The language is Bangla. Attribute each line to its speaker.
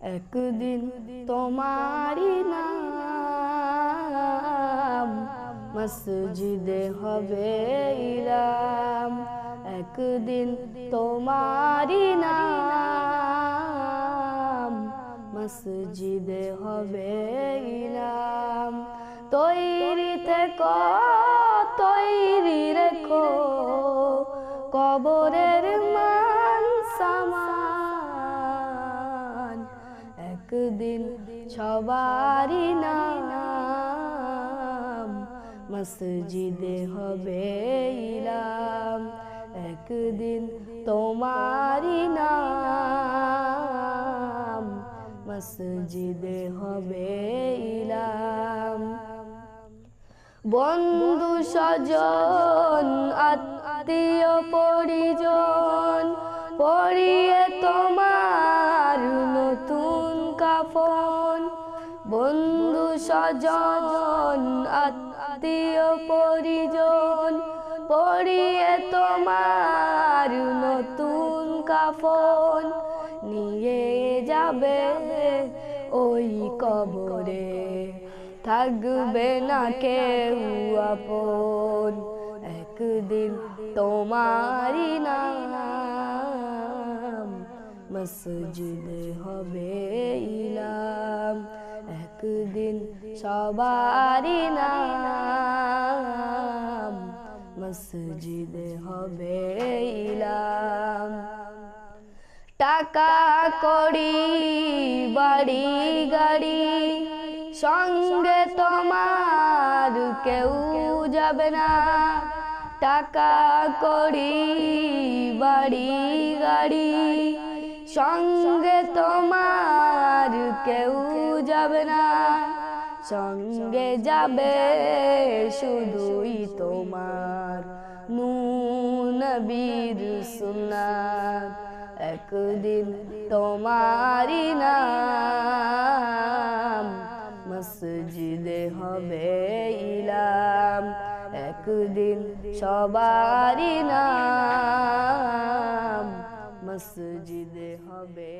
Speaker 1: একদিন তোমারই নাম মসজিদে হবে ইরাম একদিন তোমারই নাম মসজিদে হবে ইরাম তৈরি থেকো, তৈরি রেখো, কবরের মান সামান একদিন সবারই নাম, মসজিদে হবে ইরাম একদিন তোমারই নাম, মসজিদে হবে ইলাম। বন্ধু স্বজন, আত্মীয় পরিজন পরিয়ে কাফন বন্ধু স্বজন, আত্মীয় পরিজন পরিয়ে তোমার নতুন কাফন। নিয়ে যাবে ওই কবরে, থাকবে না কেউ আপন। একদিন তোমারই নাম মসজিদে হবে ইলাম। একদিন সবারই নাম মসজিদে হবে ইলাম। টাকা কড়ি বাড়ি গাড়ি সঙ্গে তোমার কেউ যাবে না। টাকা কড়ি বাড়ি গাড়ি সঙ্গে তোমার কেউ যাবে না। সঙ্গে যাবে শুধুই তোমার। নুন বীর সুন্নাত একদিন তোমারই নাম। মসজিদে হবে ইলাম একদিন সবারি নাম। মসজিদে হবে